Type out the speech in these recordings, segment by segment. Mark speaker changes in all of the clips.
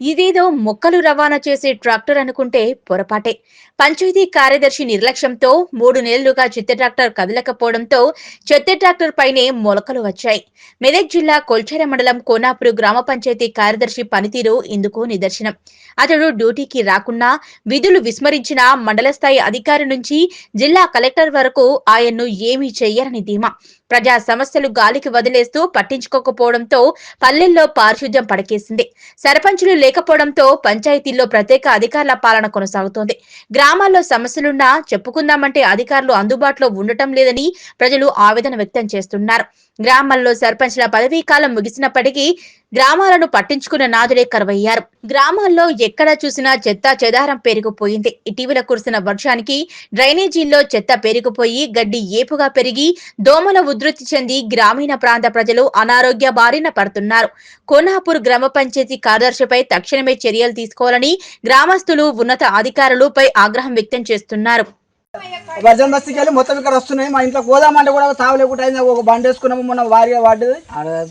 Speaker 1: ఇదేదో మొక్కలు రవాణా చేసే ట్రాక్టర్ అనుకుంటే పొరపాటే. పంచాయతీ కార్యదర్శి నిర్లక్ష్యంతో మూడు నెలలుగా చెత్త ట్రాక్టర్ కదలకపోవడంతో చెత్త ట్రాక్టర్ పైనే మొలకలు వచ్చాయి. మెదక్ జిల్లా కొల్చెర మండలం కోనాపురు గ్రామ పంచాయతీ కార్యదర్శి పనితీరు ఇందుకు నిదర్శనం. అతడు డ్యూటీకి రాకున్నా విధులు విస్మరించిన మండల స్థాయి అధికారి నుంచి జిల్లా కలెక్టర్ వరకు ఆయన్ను ఏమీ చెయ్యరని ధీమా. ప్రజా సమస్యలు గాలికి వదిలేస్తూ పట్టించుకోకపోవడంతో పల్లెల్లో పారిశుద్ధ్యం పడకేసింది. సర్పంచులు లేకపోవడంతో పంచాయతీల్లో ప్రత్యేక అధికారుల పాలన కొనసాగుతోంది. గ్రామాల్లో సమస్యలున్నా చెప్పుకుందామంటే అధికారులు అందుబాటులో ఉండటం లేదని ప్రజలు ఆవేదన వ్యక్తం చేస్తున్నారు. గ్రామాల్లో సర్పంచ్ల పదవీ కాలం ముగిసినప్పటికీ గ్రామాలను పట్టించుకున్న నాదుడే కరువయ్యారు. గ్రామాల్లో ఎక్కడ చూసినా చెత్త చెదారం పెరిగిపోయింది. ఇటీవల కురిసిన వర్షానికి డ్రైనేజీల్లో చెత్త పెరిగిపోయి గడ్డి ఏపుగా పెరిగి దోమల ఉధృతి చెంది గ్రామీణ ప్రాంత ప్రజలు అనారోగ్య బారిన పడుతున్నారు. కోనాపూర్ గ్రామ పంచాయతీ కార్యదర్శిపై తక్షణమే చర్యలు తీసుకోవాలని గ్రామస్తులు ఉన్నత అధికారులపై ఆగ్రహం వ్యక్తం చేస్తున్నారు.
Speaker 2: వర్జన్ బస్తీకి వెళ్ళి మొత్తం ఇక్కడ వస్తున్నాయి. మా ఇంట్లో పోదామంటే కూడా తావలేకుండా అయింది. ఒక బండి వేసుకున్నాము మొన్న వారిగా పడ్డది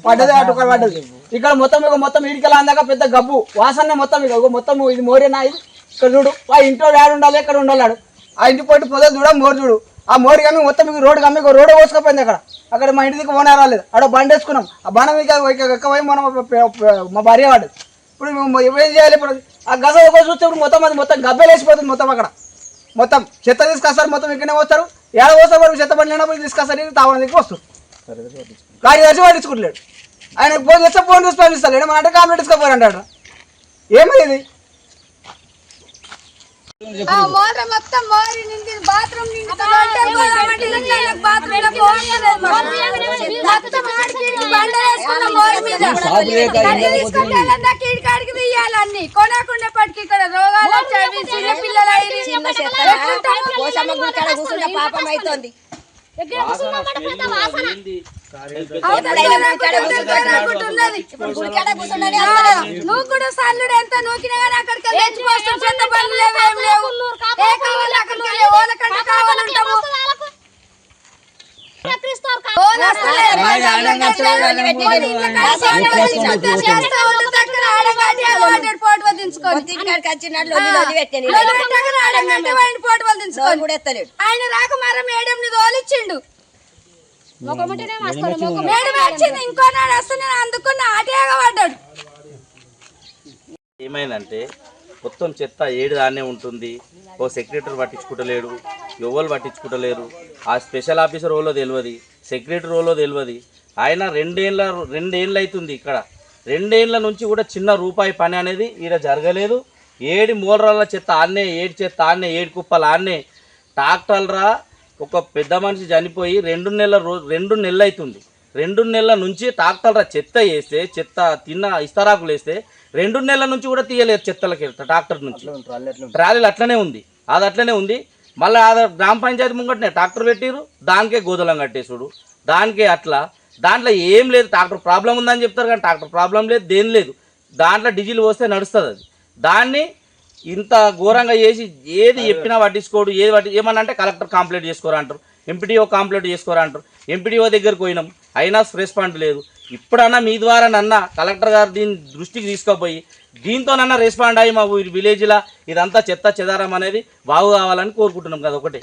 Speaker 2: పడ్డది అటు ఒక పడ్డది. ఇక్కడ మొత్తం ఇక మొత్తం ఇడికలు అందాక పెద్ద గబ్బు. వాసన మొత్తం ఇక. మొత్తం ఇది మోరేనా ఇది. ఇక్కడ చూడు ఆ ఇంట్లో ఏడు ఉండాలి ఇక్కడ ఉండాలి ఆ ఇంటి పోటీ పొద చూడ మోరు చూడు. ఆ మోరి కమ్మి మొత్తం మీకు రోడ్డు కమ్మి రోడ్డు కోసుకపోయింది అక్కడ. అక్కడ మా ఇంటి దగ్గర ఓనర్ రాలేదు. అక్కడ బండి వేసుకున్నాం. ఆ బండ మీకు పోయి మనం మా భార్య వాడు ఇప్పుడు మేము ఏం చేయాలి ఇప్పుడు? ఆ గజ ఒక చూస్తే ఇప్పుడు మొత్తం అది మొత్తం గబ్బెలేసిపోతుంది మొత్తం అక్కడ. మొత్తం చెత్త తీసుకొస్తారు మొత్తం ఇక్కడనే వస్తారు ఏడ పోస్తారు మరి చెత్త బండి లేనప్పుడు తీసుకొస్తారు తావడానికి వస్తారు కార్యదర్శి పట్టించుకుంటలేడు. ఆయన ఫోన్ చేస్తే ఫోన్ చూసి పంపిస్తాడు ఏమన్నా అంటే కాంప్లీట్ తీసుకోపోరంటాడు ఏమైంది
Speaker 3: కొనకుండా పట్టుకి ఇక్కడ రోగాలు వచ్చాయి చిన్న పిల్లలు
Speaker 4: పాపం అవుతుంది.
Speaker 3: నువ్వు కూడా సల్లుడు ఎంత నూకినా కానీ అక్కడికి వెళ్ళి తెచ్చిపోస్తాం చెత్త బండ్లు లేవు ఏం లేవు. ఏ కావాలి అక్కడికి వెళ్ళి ఓలకంట కావాలంటాము ఓన్ వస్తలేదు. చేస్తా
Speaker 4: వచ్చినట్లు కూడా ఎత్తలేడు.
Speaker 3: ఆయన రాక మర మేడం ని తోలిచ్చిండు. మేడం వచ్చింది ఇంకో నాడు వస్తే నేను అందుకున్న ఆటేగా పడ్డాడు
Speaker 5: ఏమైందంటే మొత్తం చెత్త ఏడు దాన్నే ఉంటుంది. ఓ సెక్రటరీ పట్టించుకుంటలేడు ఎవరు పట్టించుకుంటలేరు. ఆ స్పెషల్ ఆఫీసర్ రోలో తెలియదు సెక్రటరీ రోలో తెలియదు ఆయన రెండేళ్ళ రెండేళ్ళు అవుతుంది ఇక్కడ. రెండేళ్ళ నుంచి కూడా చిన్న రూపాయి పని అనేది ఈడ జరగలేదు. ఏడు మూలరాల చెత్త ఆన్నే ఏడు చెత్త ఆన్నే ఏడు కుప్పలు ఆన్నే ట్రాక్టర్లరా ఒక పెద్ద మనిషి చనిపోయి రెండు నెలల రో రెండు నెలలు అవుతుంది రెండు నెలల నుంచి ట్రాక్టర్ల చెత్త వేస్తే చెత్త తిన్న ఇస్తరాకులు వేస్తే రెండు నెలల నుంచి కూడా తీయలేదు చెత్తలకి ట్రాక్టర్ నుంచి. ట్రాలీలు అట్లనే ఉంది అది అట్లనే ఉంది. మళ్ళీ గ్రామ పంచాయతీ ముంగటనే ట్రాక్టర్ పెట్టిరు దానికే గోదలం కట్టేసుడు దానికే అట్లా దాంట్లో ఏం లేదు ట్రాక్టర్ ప్రాబ్లం ఉందని చెప్తారు కానీ ట్రాక్టర్ ప్రాబ్లం లేదు దేని లేదు. దాంట్లో డీజిల్ పోస్తే నడుస్తుంది అది. దాన్ని ఇంత ఘోరంగా చేసి ఏది చెప్పినా పట్టించుకోడు ఏది పట్టి ఏమన్నా అంటే కలెక్టర్ కంప్లైంట్ చేసుకోరా అంటారు ఎంపీడీఓ కంప్లైంట్ చేసుకోరా అంటారు. ఎంపీడీఓ దగ్గరికి పోయినాం అయినా రెస్పాండ్ లేదు. ఇప్పుడన్నా మీ ద్వారా నన్న కలెక్టర్ గారు దీని దృష్టికి తీసుకుపోయి దీంతోనన్నా రెస్పాండ్ అయ్యి మా విలేజ్లో ఇదంతా చెత్త చెదారం అనేది బాగు కావాలని కోరుకుంటున్నాం కదా ఒకటే.